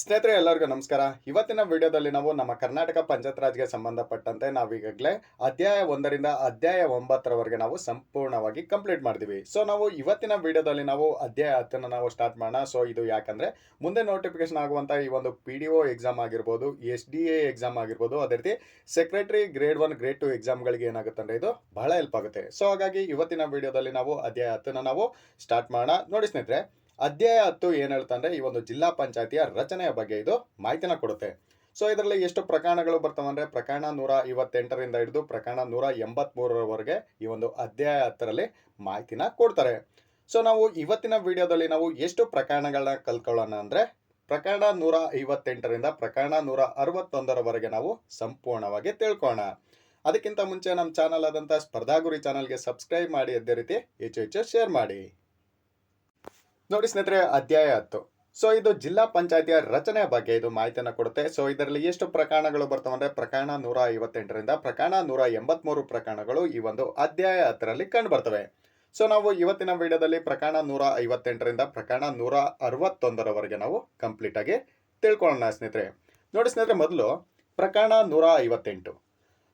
ಸ್ನೇಹಿತರೆ, ಎಲ್ಲರಿಗೂ ನಮಸ್ಕಾರ. ಇವತ್ತಿನ ವಿಡಿಯೋದಲ್ಲಿ ನಾವು ನಮ್ಮ ಕರ್ನಾಟಕ ಪಂಚಾಯತ್ ರಾಜ್ಗೆ ಸಂಬಂಧಪಟ್ಟಂತೆ ನಾವೀಗಾಗಲೇ ಅಧ್ಯಾಯ ಒಂದರಿಂದ ಅಧ್ಯಾಯ ಒಂಬತ್ತರವರೆಗೆ ನಾವು ಸಂಪೂರ್ಣವಾಗಿ ಕಂಪ್ಲೀಟ್ ಮಾಡಿದ್ವಿ. ಸೊ ನಾವು ಇವತ್ತಿನ ವಿಡಿಯೋದಲ್ಲಿ ನಾವು ಅಧ್ಯಾಯ ಹತ್ತನ್ನು ನಾವು ಸ್ಟಾರ್ಟ್ ಮಾಡೋಣ. ಸೊ ಇದು ಯಾಕಂದ್ರೆ ಮುಂದೆ ನೋಟಿಫಿಕೇಶನ್ ಆಗುವಂತ ಈ ಒಂದು ಪಿ ಡಿ ಒ ಎಕ್ಸಾಮ್ ಆಗಿರ್ಬೋದು ಎಸ್ ಡಿ ಎ ಎಕ್ಸಾಮ್ ಆಗಿರ್ಬೋದು, ಅದೇ ರೀತಿ secretary grade one grade two ಎಕ್ಸಾಮ್ಗಳಿಗೆ ಏನಾಗುತ್ತೆ ಅಂದರೆ ಇದು ಬಹಳ ಹೆಲ್ಪ್ ಆಗುತ್ತೆ. ಸೊ ಹಾಗಾಗಿ ಇವತ್ತಿನ ವಿಡಿಯೋದಲ್ಲಿ ನಾವು ಅಧ್ಯಾಯ ಹತ್ತನ್ನು ನಾವು ಸ್ಟಾರ್ಟ್ ಮಾಡೋಣ. ನೋಡಿ ಸ್ನೇಹಿತರೆ ಅಧ್ಯಾಯ ಹತ್ತು ಏನ್ ಹೇಳ್ತಂದ್ರೆ ಈ ಒಂದು ಜಿಲ್ಲಾ ಪಂಚಾಯತಿಯ ರಚನೆಯ ಬಗ್ಗೆ ಇದು ಮಾಹಿತಿನ ಕೊಡುತ್ತೆ. ಸೊ ಇದರಲ್ಲಿ ಎಷ್ಟು ಪ್ರಕರಣಗಳು ಬರ್ತಾವಂದ್ರೆ ಪ್ರಕರಣ ನೂರ ಐವತ್ತೆಂಟರಿಂದ ಹಿಡಿದು ಪ್ರಕರಣ ನೂರ ಎಂಬತ್ಮೂರರವರೆಗೆ ಈ ಒಂದು ಅಧ್ಯಾಯ ಹತ್ತರಲ್ಲಿ ಮಾಹಿತಿನ ಕೊಡ್ತಾರೆ. ಸೊ ನಾವು ಇವತ್ತಿನ ವಿಡಿಯೋದಲ್ಲಿ ನಾವು ಎಷ್ಟು ಪ್ರಕರಣಗಳನ್ನ ಕಲ್ತ್ಕೊಳ್ಳೋಣ ಅಂದ್ರೆ ಪ್ರಕರಣ ನೂರ ಐವತ್ತೆಂಟರಿಂದ ಪ್ರಕರಣ ನೂರ ಅರವತ್ತೊಂದರವರೆಗೆ ನಾವು ಸಂಪೂರ್ಣವಾಗಿ ತಿಳ್ಕೊಳ್ಳೋಣ. ಅದಕ್ಕಿಂತ ಮುಂಚೆ ನಮ್ಮ ಚಾನಲ್ ಆದಂಥ ಸ್ಪರ್ಧಾಗುರಿ ಚಾನಲ್ಗೆ ಸಬ್ಸ್ಕ್ರೈಬ್ ಮಾಡಿ, ಅದೇ ರೀತಿ ಹೆಚ್ಚು ಹೆಚ್ಚು ಶೇರ್ ಮಾಡಿ. ನೋಡಿ ಸ್ನೇಹಿತರೆ, ಅಧ್ಯಾಯ ಹತ್ತು. ಸೊ ಇದು ಜಿಲ್ಲಾ ಪಂಚಾಯತಿಯ ರಚನೆ ಬಗ್ಗೆ ಇದು ಮಾಹಿತಿಯನ್ನು ಕೊಡುತ್ತೆ. ಸೊ ಇದರಲ್ಲಿ ಎಷ್ಟು ಪ್ರಕರಣಗಳು ಬರ್ತವೆ ಅಂದರೆ, ಪ್ರಕರಣ ನೂರ ಐವತ್ತೆಂಟರಿಂದ ಪ್ರಕರಣ ನೂರ ಎಂಬತ್ಮೂರು ಪ್ರಕರಣಗಳು ಈ ಒಂದು ಅಧ್ಯಾಯ ಹತ್ತರಲ್ಲಿ ಕಂಡು ಬರ್ತವೆ. ಸೊ ನಾವು ಇವತ್ತಿನ ವಿಡಿಯೋದಲ್ಲಿ ಪ್ರಕರಣ ನೂರ ಐವತ್ತೆಂಟರಿಂದ ಪ್ರಕರಣ ನೂರ ಅರವತ್ತೊಂದರವರೆಗೆ ನಾವು ಕಂಪ್ಲೀಟ್ ಆಗಿ ತಿಳ್ಕೊಳ್ಳೋಣ ಸ್ನೇಹಿತರೆ. ನೋಡಿ ಸ್ನೇಹಿತರೆ, ಮೊದಲು ಪ್ರಕರಣ ನೂರ ಐವತ್ತೆಂಟು.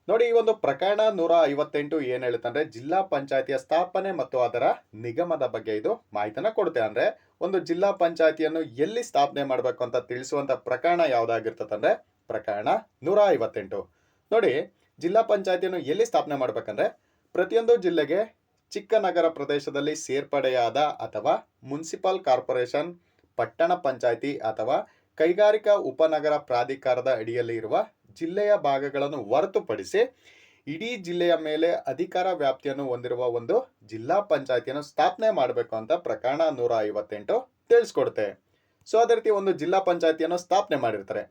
ನೋಡಿ, ಈ ಒಂದು ಪ್ರಕರಣ ನೂರ ಐವತ್ತೆಂಟು ಏನ್ ಹೇಳುತ್ತಂದ್ರೆ ಜಿಲ್ಲಾ ಪಂಚಾಯತಿಯ ಸ್ಥಾಪನೆ ಮತ್ತು ಅದರ ನಿಗಮದ ಬಗ್ಗೆ ಇದು ಮಾಹಿತಿನ ಕೊಡುತ್ತೆ. ಅಂದ್ರೆ, ಒಂದು ಜಿಲ್ಲಾ ಪಂಚಾಯತಿಯನ್ನು ಎಲ್ಲಿ ಸ್ಥಾಪನೆ ಮಾಡಬೇಕು ಅಂತ ತಿಳಿಸುವಂತ ಪ್ರಕರಣ ಯಾವ್ದಾಗಿರ್ತದಂದ್ರೆ ಪ್ರಕರಣ ನೂರ ಐವತ್ತೆಂಟು. ನೋಡಿ, ಜಿಲ್ಲಾ ಪಂಚಾಯತಿಯನ್ನು ಎಲ್ಲಿ ಸ್ಥಾಪನೆ ಮಾಡ್ಬೇಕಂದ್ರೆ, ಪ್ರತಿಯೊಂದು ಜಿಲ್ಲೆಗೆ ಚಿಕ್ಕ ನಗರ ಪ್ರದೇಶದಲ್ಲಿ ಸೇರ್ಪಡೆಯಾದ ಅಥವಾ ಮುನ್ಸಿಪಲ್ ಕಾರ್ಪೊರೇಷನ್, ಪಟ್ಟಣ ಪಂಚಾಯಿತಿ ಅಥವಾ ಕೈಗಾರಿಕಾ ಉಪನಗರ ಪ್ರಾಧಿಕಾರದ ಅಡಿಯಲ್ಲಿ ಇರುವ ಜಿಲ್ಲೆಯ ಭಾಗಗಳನ್ನು ಹೊರತುಪಡಿಸಿ ಇಡೀ ಜಿಲ್ಲೆಯ ಮೇಲೆ ಅಧಿಕಾರ ವ್ಯಾಪ್ತಿಯನ್ನು ಹೊಂದಿರುವ ಒಂದು ಜಿಲ್ಲಾ ಪಂಚಾಯತಿಯನ್ನು ಸ್ಥಾಪನೆ ಮಾಡಬೇಕು ಅಂತ ಪ್ರಕರಣ ನೂರ ಐವತ್ತೆಂಟು ತಿಳಿಸ್ಕೊಡುತ್ತೆ. ಸೊ ಅದೇ ರೀತಿ ಒಂದು ಜಿಲ್ಲಾ ಪಂಚಾಯತಿಯನ್ನು ಸ್ಥಾಪನೆ ಮಾಡಿರ್ತಾರೆ.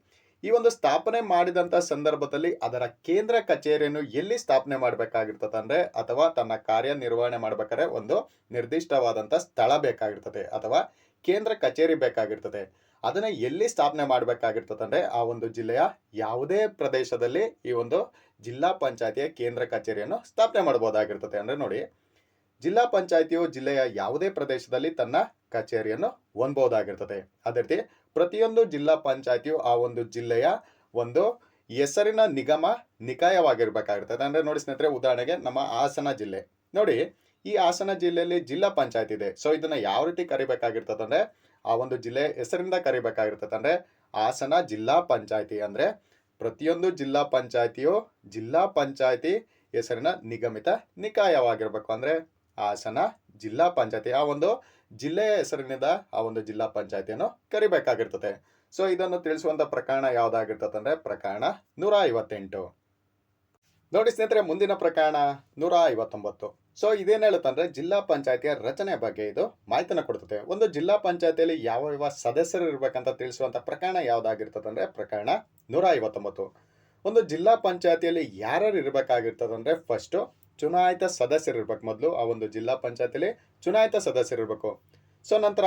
ಈ ಒಂದು ಸ್ಥಾಪನೆ ಮಾಡಿದಂತ ಸಂದರ್ಭದಲ್ಲಿ ಅದರ ಕೇಂದ್ರ ಕಚೇರಿಯನ್ನು ಎಲ್ಲಿ ಸ್ಥಾಪನೆ ಮಾಡಬೇಕಾಗಿರ್ತದೆ ಅಂದರೆ ಅಥವಾ ತನ್ನ ಕಾರ್ಯನಿರ್ವಹಣೆ ಮಾಡಬೇಕಾದ್ರೆ ಒಂದು ನಿರ್ದಿಷ್ಟವಾದಂತ ಸ್ಥಳ ಬೇಕಾಗಿರ್ತದೆ ಅಥವಾ ಕೇಂದ್ರ ಕಚೇರಿ ಬೇಕಾಗಿರ್ತದೆ. ಅದನ್ನ ಎಲ್ಲಿ ಸ್ಥಾಪನೆ ಮಾಡಬೇಕಾಗಿರ್ತದೆ ಅಂದ್ರೆ ಆ ಒಂದು ಜಿಲ್ಲೆಯ ಯಾವುದೇ ಪ್ರದೇಶದಲ್ಲಿ ಈ ಒಂದು ಜಿಲ್ಲಾ ಪಂಚಾಯತಿಯ ಕೇಂದ್ರ ಕಚೇರಿಯನ್ನು ಸ್ಥಾಪನೆ ಮಾಡಬಹುದಾಗಿರ್ತದೆ ಅಂದ್ರೆ ನೋಡಿ, ಜಿಲ್ಲಾ ಪಂಚಾಯತಿಯು ಜಿಲ್ಲೆಯ ಯಾವುದೇ ಪ್ರದೇಶದಲ್ಲಿ ತನ್ನ ಕಚೇರಿಯನ್ನು ಹೊಂದಬಹುದಾಗಿರ್ತದೆ ಅದೇ ರೀತಿ ಪ್ರತಿಯೊಂದು ಜಿಲ್ಲಾ ಪಂಚಾಯತಿಯು ಆ ಒಂದು ಜಿಲ್ಲೆಯ ಒಂದು ಹೆಸರಿನ ನಿಗಮ ನಿಕಾಯವಾಗಿರ್ಬೇಕಾಗಿರ್ತದೆ ಅಂದ್ರೆ ನೋಡಿ ಸ್ನೇಹಿತರೆ, ಉದಾಹರಣೆಗೆ ನಮ್ಮ ಹಾಸನ ಜಿಲ್ಲೆ. ನೋಡಿ, ಈ ಹಾಸನ ಜಿಲ್ಲೆಯಲ್ಲಿ ಜಿಲ್ಲಾ ಪಂಚಾಯತ್ ಇದೆ. ಸೊ ಇದನ್ನು ಯಾವ ರೀತಿ ಕರಿಬೇಕಾಗಿರ್ತದೆ ಅಂದ್ರೆ ಆ ಒಂದು ಜಿಲ್ಲೆ ಹೆಸರಿಂದ ಕರಿಬೇಕಾಗಿರ್ತದೆ ಅಂದರೆ ಹಾಸನ ಜಿಲ್ಲಾ ಪಂಚಾಯತಿ ಅಂದ್ರೆ ಪ್ರತಿಯೊಂದು ಜಿಲ್ಲಾ ಪಂಚಾಯತಿಯು ಜಿಲ್ಲಾ ಪಂಚಾಯತಿ ಹೆಸರಿನ ನಿಗಮಿತ ನಿಕಾಯವಾಗಿರಬೇಕು ಅಂದ್ರೆ ಹಾಸನ ಜಿಲ್ಲಾ ಪಂಚಾಯತಿ. ಆ ಒಂದು ಜಿಲ್ಲೆಯ ಹೆಸರಿನಿಂದ ಆ ಒಂದು ಜಿಲ್ಲಾ ಪಂಚಾಯತಿಯನ್ನು ಕರಿಬೇಕಾಗಿರ್ತದೆ. ಸೊ ಇದನ್ನು ತಿಳಿಸುವಂತ ಪ್ರಕರಣ ಯಾವುದಾಗಿರ್ತದೆ ಅಂದ್ರೆ ಪ್ರಕರಣ ನೂರ ಐವತ್ತೆಂಟು. ನೋಡಿ ಸ್ನೇಹಿತರೆ, ಮುಂದಿನ ಪ್ರಕರಣ ನೂರ ಐವತ್ತೊಂಬತ್ತು. ಸೊ ಹೇಳುತ್ತೆ ಹೇಳುತ್ತಂದ್ರೆ ಜಿಲ್ಲಾ ಪಂಚಾಯತಿಯ ರಚನೆ ಬಗ್ಗೆ ಇದು ಮಾಹಿತಿನ ಕೊಡ್ತದೆ. ಒಂದು ಜಿಲ್ಲಾ ಪಂಚಾಯತಿಯಲ್ಲಿ ಯಾವ ಯಾವ ಸದಸ್ಯರು ಇರಬೇಕಂತ ತಿಳಿಸುವಂತ ಪ್ರಕರಣ ಯಾವ್ದಾಗಿರ್ತದೆ ಅಂದ್ರೆ ಪ್ರಕರಣ ನೂರ ಐವತ್ತೊಂಬತ್ತು ಒಂದು ಜಿಲ್ಲಾ ಪಂಚಾಯತಿಯಲ್ಲಿ ಯಾರ್ಯಾರು ಇರಬೇಕಾಗಿರ್ತದೆ ಅಂದ್ರೆ ಫಸ್ಟ್ ಚುನಾಯಿತ ಸದಸ್ಯರು ಇರಬೇಕು ಮೊದಲು, ಆ ಒಂದು ಜಿಲ್ಲಾ ಪಂಚಾಯತಿಯಲ್ಲಿ ಚುನಾಯಿತ ಸದಸ್ಯರು ಇರಬೇಕು. ಸೊ ನಂತರ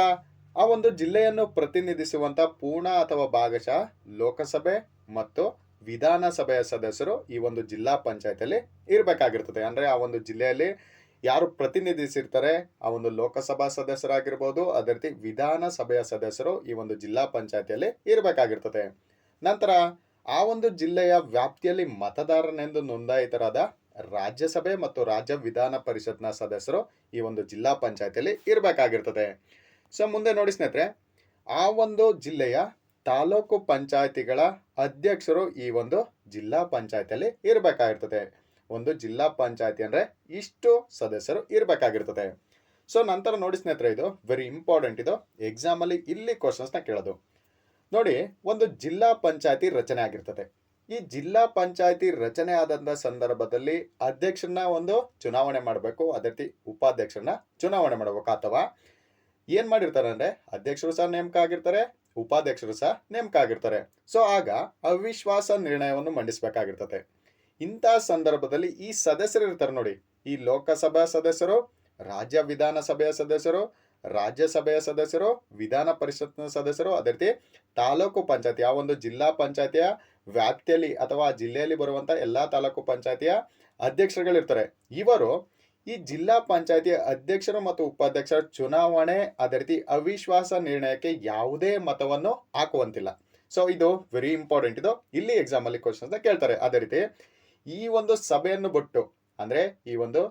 ಆ ಒಂದು ಜಿಲ್ಲೆಯನ್ನು ಪ್ರತಿನಿಧಿಸುವಂತ ಪೂರ್ಣ ಅಥವಾ ಭಾಗಶಃ ಲೋಕಸಭೆ ಮತ್ತು ವಿಧಾನಸಭೆಯ ಸದಸ್ಯರು ಈ ಒಂದು ಜಿಲ್ಲಾ ಪಂಚಾಯತಲ್ಲಿ ಇರಬೇಕಾಗಿರ್ತದೆ. ಅಂದ್ರೆ ಆ ಒಂದು ಜಿಲ್ಲೆಯಲ್ಲಿ ಯಾರು ಪ್ರತಿನಿಧಿಸಿರ್ತಾರೆ, ಆ ಒಂದು ಲೋಕಸಭಾ ಸದಸ್ಯರಾಗಿರ್ಬೋದು, ಅದೇ ರೀತಿ ವಿಧಾನಸಭೆಯ ಸದಸ್ಯರು ಈ ಒಂದು ಜಿಲ್ಲಾ ಪಂಚಾಯತಿಯಲ್ಲಿ ಇರಬೇಕಾಗಿರ್ತದೆ. ನಂತರ ಆ ಒಂದು ಜಿಲ್ಲೆಯ ವ್ಯಾಪ್ತಿಯಲ್ಲಿ ಮತದಾರನೆಂದು ನೋಂದಾಯಿತರಾದ ರಾಜ್ಯಸಭೆ ಮತ್ತು ರಾಜ್ಯ ವಿಧಾನ ಪರಿಷತ್ನ ಸದಸ್ಯರು ಈ ಒಂದು ಜಿಲ್ಲಾ ಪಂಚಾಯತಿಯಲ್ಲಿ ಇರಬೇಕಾಗಿರ್ತದೆ. ಸೊ, ಮುಂದೆ ನೋಡಿ ಸ್ನೇಹಿತರೆ, ಆ ಒಂದು ಜಿಲ್ಲೆಯ ತಾಲೂಕು ಪಂಚಾಯತಿಗಳ ಅಧ್ಯಕ್ಷರು ಈ ಒಂದು ಜಿಲ್ಲಾ ಪಂಚಾಯತಿಯಲ್ಲಿ ಇರಬೇಕಾಗಿರ್ತದೆ. ಒಂದು ಜಿಲ್ಲಾ ಪಂಚಾಯತಿ ಅಂದ್ರೆ ಇಷ್ಟು ಸದಸ್ಯರು ಇರಬೇಕಾಗಿರ್ತದೆ. ಸೊ ನಂತರ ನೋಡಿ ಸ್ನೇಹಿತರೆ, ಇದು ವೆರಿ ಇಂಪಾರ್ಟೆಂಟ್ ಇದು. ಎಕ್ಸಾಮಲ್ಲಿ ಇಲ್ಲಿ ಕ್ವಶನ್ಸ್ನ ಕೇಳೋದು. ನೋಡಿ, ಒಂದು ಜಿಲ್ಲಾ ಪಂಚಾಯತಿ ರಚನೆ ಆಗಿರ್ತದೆ. ಈ ಜಿಲ್ಲಾ ಪಂಚಾಯತಿ ರಚನೆ ಆದಂತ ಸಂದರ್ಭದಲ್ಲಿ ಅಧ್ಯಕ್ಷರನ್ನ ಒಂದು ಚುನಾವಣೆ ಮಾಡಬೇಕು, ಅದೇ ರೀತಿ ಉಪಾಧ್ಯಕ್ಷರನ್ನ ಚುನಾವಣೆ ಮಾಡಬೇಕು ಅಥವಾ ಏನು ಮಾಡಿರ್ತಾರೆ ಅಂದ್ರೆ ಅಧ್ಯಕ್ಷರು ಸಹ ನೇಮಕ ಆಗಿರ್ತಾರೆ ಉಪಾಧ್ಯಕ್ಷರು ಸಹ ನೇಮಕ ಆಗಿರ್ತಾರೆ ಸೊ ಆಗ ಅವಿಶ್ವಾಸ ನಿರ್ಣಯವನ್ನು ಮಂಡಿಸಬೇಕಾಗಿರ್ತದೆ ಇಂಥ ಸಂದರ್ಭದಲ್ಲಿ ಈ ಸದಸ್ಯರು ಇರ್ತಾರೆ ನೋಡಿ. ಈ ಲೋಕಸಭಾ ಸದಸ್ಯರು, ರಾಜ್ಯ ವಿಧಾನಸಭೆಯ ಸದಸ್ಯರು, ರಾಜ್ಯಸಭೆಯ ಸದಸ್ಯರು, ವಿಧಾನ ಪರಿಷತ್ನ ಸದಸ್ಯರು, ಅದೇ ರೀತಿ ತಾಲೂಕು ಪಂಚಾಯತಿ ಆ ಒಂದು ಜಿಲ್ಲಾ ಪಂಚಾಯತಿಯ ವ್ಯಾಪ್ತಿಯಲ್ಲಿ ಅಥವಾ ಜಿಲ್ಲೆಯಲ್ಲಿ ಬರುವಂಥ ಎಲ್ಲಾ ತಾಲೂಕು ಪಂಚಾಯತಿಯ ಅಧ್ಯಕ್ಷರುಗಳಿರ್ತಾರೆ. ಇವರು ಈ ಜಿಲ್ಲಾ ಪಂಚಾಯತಿ ಅಧ್ಯಕ್ಷರು ಮತ್ತು ಉಪಾಧ್ಯಕ್ಷರ ಚುನಾವಣೆ ಅದೇ ರೀತಿ ಅವಿಶ್ವಾಸ ನಿರ್ಣಯಕ್ಕೆ ಯಾವುದೇ ಮತವನ್ನು ಹಾಕುವಂತಿಲ್ಲ. ಸೊ ಇದು ವೆರಿ ಇಂಪಾರ್ಟೆಂಟ್ ಇದು ಇಲ್ಲಿ ಎಕ್ಸಾಮ್ ಅಲ್ಲಿ ಅಂತ ಕೇಳ್ತಾರೆ. ಅದೇ ರೀತಿ ಈ ಒಂದು ಸಭೆಯನ್ನು ಬಿಟ್ಟು ಅಂದ್ರೆ ಈ ಒಂದು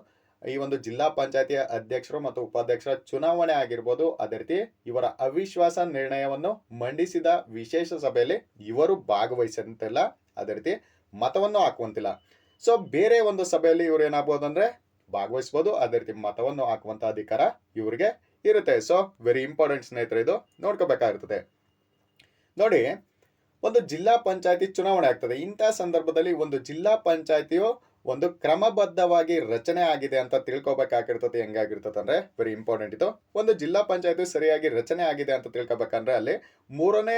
ಈ ಒಂದು ಜಿಲ್ಲಾ ಪಂಚಾಯತಿಯ ಅಧ್ಯಕ್ಷರು ಮತ್ತು ಉಪಾಧ್ಯಕ್ಷರ ಚುನಾವಣೆ ಆಗಿರ್ಬೋದು, ಅದೇ ರೀತಿ ಇವರ ಅವಿಶ್ವಾಸ ನಿರ್ಣಯವನ್ನು ಮಂಡಿಸಿದ ವಿಶೇಷ ಸಭೆಯಲ್ಲಿ ಇವರು ಭಾಗವಹಿಸಂತಿಲ್ಲ ಅದೇ ರೀತಿ ಮತವನ್ನು ಹಾಕುವಂತಿಲ್ಲ. ಸೊ ಬೇರೆ ಒಂದು ಸಭೆಯಲ್ಲಿ ಇವರು ಏನಾಗ್ಬೋದು ಅಂದ್ರೆ ಭಾಗವಹಿಸ್ಬೋದು. ಅದೇ ರೀತಿ ಮತವನ್ನು ಹಾಕುವಂತಹ ಅಧಿಕಾರ ಇವರಿಗೆ ಇರುತ್ತೆ. ಸೊ ವೆರಿ ಇಂಪಾರ್ಟೆಂಟ್ ಸ್ನೇಹಿತರೆ ಇದು. ನೋಡ್ಕೋಬೇಕಾಗಿರ್ತದೆ. ನೋಡಿ, ಒಂದು ಜಿಲ್ಲಾ ಪಂಚಾಯತಿ ಚುನಾವಣೆ ಆಗ್ತದೆ. ಇಂತಹ ಸಂದರ್ಭದಲ್ಲಿ ಒಂದು ಜಿಲ್ಲಾ ಪಂಚಾಯತಿಯು ಒಂದು ಕ್ರಮಬದ್ಧವಾಗಿ ರಚನೆ ಆಗಿದೆ ಅಂತ ತಿಳ್ಕೊಬೇಕಾಗಿರ್ತದೆ. ಹೆಂಗಾಗಿರ್ತದೆ ಅಂದ್ರೆ ವೆರಿ ಇಂಪಾರ್ಟೆಂಟ್ ಇದು. ಒಂದು ಜಿಲ್ಲಾ ಪಂಚಾಯತಿ ಸರಿಯಾಗಿ ರಚನೆ ಆಗಿದೆ ಅಂತ ತಿಳ್ಕೊಬೇಕಂದ್ರೆ ಅಲ್ಲಿ ಮೂರನೇ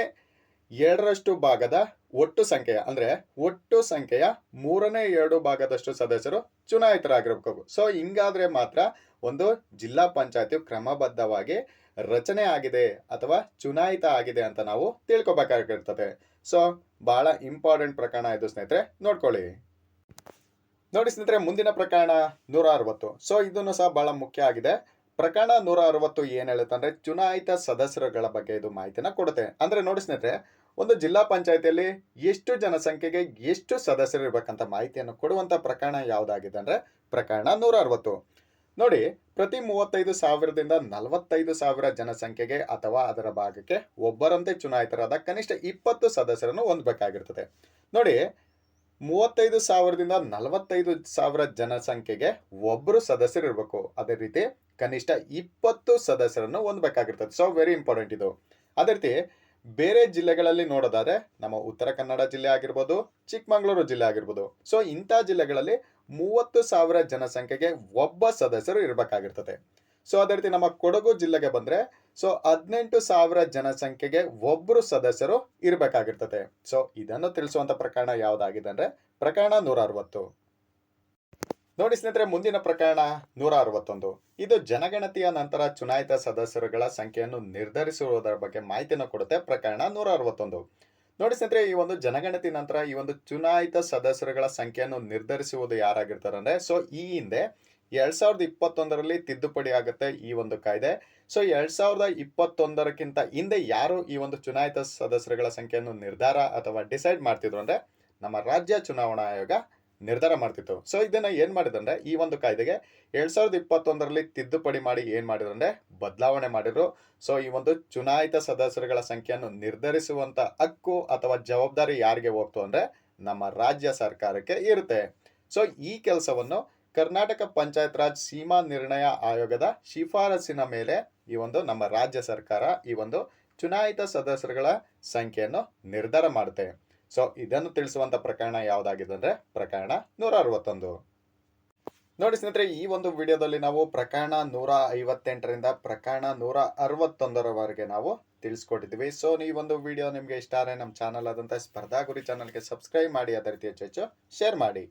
ಎರಡರಷ್ಟು ಭಾಗದ ಒಟ್ಟು ಸಂಖ್ಯೆಯ, ಅಂದ್ರೆ ಒಟ್ಟು ಸಂಖ್ಯೆಯ ಮೂರನೇ ಎರಡು ಭಾಗದಷ್ಟು ಸದಸ್ಯರು ಚುನಾಯಿತರಾಗಿರ್ಬೇಕು. ಸೊ ಹಿಂಗಾದ್ರೆ ಮಾತ್ರ ಒಂದು ಜಿಲ್ಲಾ ಪಂಚಾಯತಿ ಕ್ರಮಬದ್ಧವಾಗಿ ರಚನೆ ಆಗಿದೆ ಅಥವಾ ಚುನಾಯಿತ ಆಗಿದೆ ಅಂತ ನಾವು ತಿಳ್ಕೊಬೇಕಾಗಿರ್ತದೆ. ಸೊ ಬಹಳ ಇಂಪಾರ್ಟೆಂಟ್ ಪ್ರಕರಣ ಇದು ಸ್ನೇಹಿತರೆ, ನೋಡ್ಕೊಳ್ಳಿ. ನೋಡಿ ಸ್ನೇಹಿತರೆ, ಮುಂದಿನ ಪ್ರಕರಣ ನೂರ ಅರವತ್ತು ಸೊ ಇದನ್ನು ಸಹ ಬಹಳ ಮುಖ್ಯ ಆಗಿದೆ. ಪ್ರಕರಣ ನೂರ ಅರವತ್ತು ಏನು ಹೇಳುತ್ತೆ ಅಂದರೆ ಚುನಾಯಿತ ಸದಸ್ಯರುಗಳ ಬಗ್ಗೆ ಇದು ಮಾಹಿತಿನ ಕೊಡುತ್ತೆ. ಅಂದ್ರೆ ನೋಡಿ ಸ್ನೇಹಿತರೆ, ಒಂದು ಜಿಲ್ಲಾ ಪಂಚಾಯತಿಯಲ್ಲಿ ಎಷ್ಟು ಜನಸಂಖ್ಯೆಗೆ ಎಷ್ಟು ಸದಸ್ಯರು ಇರಬೇಕಂತ ಮಾಹಿತಿಯನ್ನು ಕೊಡುವಂತ ಪ್ರಕರಣ ಯಾವುದಾಗಿದೆ ಅಂದರೆ ಪ್ರಕರಣ ನೂರ ಅರವತ್ತು. ನೋಡಿ, ಪ್ರತಿ ಮೂವತ್ತೈದು ಸಾವಿರದಿಂದ ನಲವತ್ತೈದು ಸಾವಿರ ಜನಸಂಖ್ಯೆಗೆ ಅಥವಾ ಅದರ ಭಾಗಕ್ಕೆ ಒಬ್ಬರಂತೆ ಚುನಾಯಿತರಾದ ಕನಿಷ್ಠ ಇಪ್ಪತ್ತು ಸದಸ್ಯರನ್ನು ಹೊಂದಬೇಕಾಗಿರ್ತದೆ. ನೋಡಿ, ಮೂವತ್ತೈದು ಸಾವಿರದಿಂದ ನಲವತ್ತೈದು ಸಾವಿರ ಜನಸಂಖ್ಯೆಗೆ ಒಬ್ಬರು ಸದಸ್ಯರು ಇರಬೇಕು. ಅದೇ ರೀತಿ ಕನಿಷ್ಠ ಇಪ್ಪತ್ತು ಸದಸ್ಯರನ್ನು ಹೊಂದಬೇಕಾಗಿರ್ತದೆ. ಸೊ ವೆರಿ ಇಂಪಾರ್ಟೆಂಟ್ ಇದು. ಅದೇ ರೀತಿ, ಬೇರೆ ಜಿಲ್ಲೆಗಳಲ್ಲಿ ನೋಡೋದಾದ್ರೆ, ನಮ್ಮ ಉತ್ತರ ಕನ್ನಡ ಜಿಲ್ಲೆ ಆಗಿರ್ಬೋದು, ಚಿಕ್ಕಮಗಳೂರು ಜಿಲ್ಲೆ ಆಗಿರ್ಬೋದು. ಸೊ ಇಂಥ ಜಿಲ್ಲೆಗಳಲ್ಲಿ ಮೂವತ್ತು ಸಾವಿರ ಜನಸಂಖ್ಯೆಗೆ ಒಬ್ಬ ಸದಸ್ಯರು ಇರಬೇಕಾಗಿರ್ತದೆ. ಸೊ ಅದೇ ರೀತಿ ನಮ್ಮ ಕೊಡಗು ಜಿಲ್ಲೆಗೆ ಬಂದ್ರೆ ಸೊ ಹದಿನೆಂಟು ಸಾವಿರ ಜನಸಂಖ್ಯೆಗೆ ಒಬ್ಬರು ಸದಸ್ಯರು ಇರಬೇಕಾಗಿರ್ತದೆ. ಸೊ ಇದನ್ನು ತಿಳಿಸುವಂಥ ಪ್ರಕರಣ ಯಾವುದಾಗಿದೆ ಅಂದ್ರೆ, ಪ್ರಕರಣ ನೂರ ಅರವತ್ತು ನೋಡಿ ಸ್ನೇಹಿತರೆ, ಮುಂದಿನ ಪ್ರಕರಣ ನೂರ ಅರವತ್ತೊಂದು. ಇದು ಜನಗಣತಿಯ ನಂತರ ಚುನಾಯಿತ ಸದಸ್ಯರುಗಳ ಸಂಖ್ಯೆಯನ್ನು ನಿರ್ಧರಿಸುವುದರ ಬಗ್ಗೆ ಮಾಹಿತಿಯನ್ನು ಕೊಡುತ್ತೆ ಪ್ರಕರಣ ನೂರ ಅರವತ್ತೊಂದು. ನೋಡಿ ಸ್ನೇಹಿತರೆ, ಈ ಒಂದು ಜನಗಣತಿ ನಂತರ ಈ ಒಂದು ಚುನಾಯಿತ ಸದಸ್ಯರುಗಳ ಸಂಖ್ಯೆಯನ್ನು ನಿರ್ಧರಿಸುವುದು ಯಾರಾಗಿರ್ತಾರೆ ಅಂದ್ರೆ, ಸೊ ಈ ಹಿಂದೆ ಎರಡ್ ಸಾವಿರದ ಇಪ್ಪತ್ತೊಂದರಲ್ಲಿ ತಿದ್ದುಪಡಿ ಆಗುತ್ತೆ ಈ ಒಂದು ಕಾಯ್ದೆ. ಸೊ ಎರಡ್ ಸಾವಿರದ ಇಪ್ಪತ್ತೊಂದರಕ್ಕಿಂತ ಹಿಂದೆ ಯಾರು ಈ ಒಂದು ಚುನಾಯಿತ ಸದಸ್ಯರುಗಳ ಸಂಖ್ಯೆಯನ್ನು ನಿರ್ಧಾರ ಅಥವಾ ಡಿಸೈಡ್ ಮಾಡ್ತಿದ್ರು ಅಂದ್ರೆ, ನಮ್ಮ ರಾಜ್ಯ ಚುನಾವಣಾ ಆಯೋಗ ನಿರ್ಧಾರ ಮಾಡ್ತಿತ್ತು. ಸೊ ಇದನ್ನ ಏನ್ ಮಾಡಿದಂದ್ರೆ ಈ ಒಂದು ಕಾಯ್ದೆಗೆ ಎರಡ್ ಸಾವಿರದ ಇಪ್ಪತ್ತೊಂದರಲ್ಲಿ ತಿದ್ದುಪಡಿ ಮಾಡಿ ಏನ್ ಮಾಡಿದ್ರಂದ್ರೆ, ಬದಲಾವಣೆ ಮಾಡಿದ್ರು. ಸೊ ಈ ಒಂದು ಚುನಾಯಿತ ಸದಸ್ಯರುಗಳ ಸಂಖ್ಯೆಯನ್ನು ನಿರ್ಧರಿಸುವಂತ ಹಕ್ಕು ಅಥವಾ ಜವಾಬ್ದಾರಿ ಯಾರಿಗೆ ಹೋಗ್ತು ಅಂದ್ರೆ, ನಮ್ಮ ರಾಜ್ಯ ಸರ್ಕಾರಕ್ಕೆ ಇರುತ್ತೆ. ಸೊ ಈ ಕೆಲಸವನ್ನು ಕರ್ನಾಟಕ ಪಂಚಾಯತ್ ರಾಜ್ ಸೀಮಾ ನಿರ್ಣಯ ಆಯೋಗದ ಶಿಫಾರಸಿನ ಮೇಲೆ ಈ ಒಂದು ನಮ್ಮ ರಾಜ್ಯ ಸರ್ಕಾರ ಈ ಒಂದು ಚುನಾಯಿತ ಸದಸ್ಯರುಗಳ ಸಂಖ್ಯೆಯನ್ನು ನಿರ್ಧಾರ ಮಾಡುತ್ತೆ. ಸೊ ಇದನ್ನು ತಿಳಿಸುವಂತ ಪ್ರಕರಣ ಯಾವುದಾಗಿದೆ ಅಂದ್ರೆ ಪ್ರಕರಣ ನೂರ ಅರವತ್ತೊಂದು ನೋಡಿ ಸ್ನೇಹಿತರೆ, ಈ ಒಂದು ವಿಡಿಯೋದಲ್ಲಿ ನಾವು ಪ್ರಕರಣ ನೂರ ಐವತ್ತೆಂಟರಿಂದ ಪ್ರಕರಣ ನೂರ ಅರವತ್ತೊಂದರವರೆಗೆ ನಾವು ತಿಳಿಸ್ಕೊಟ್ಟಿದ್ವಿ ಸೊ ಈ ಒಂದು ವಿಡಿಯೋ ನಿಮಗೆ ಇಷ್ಟ ಆದರೆ ನಮ್ಮ ಚಾನಲ್ ಆದಂಥ ಸ್ಪರ್ಧಾ ಗುರಿ ಚಾನಲ್ಗೆ ಸಬ್ಸ್ಕ್ರೈಬ್ ಮಾಡಿ, ಅದೇ ರೀತಿ ಹೆಚ್ಚು ಹೆಚ್ಚು ಶೇರ್ ಮಾಡಿ.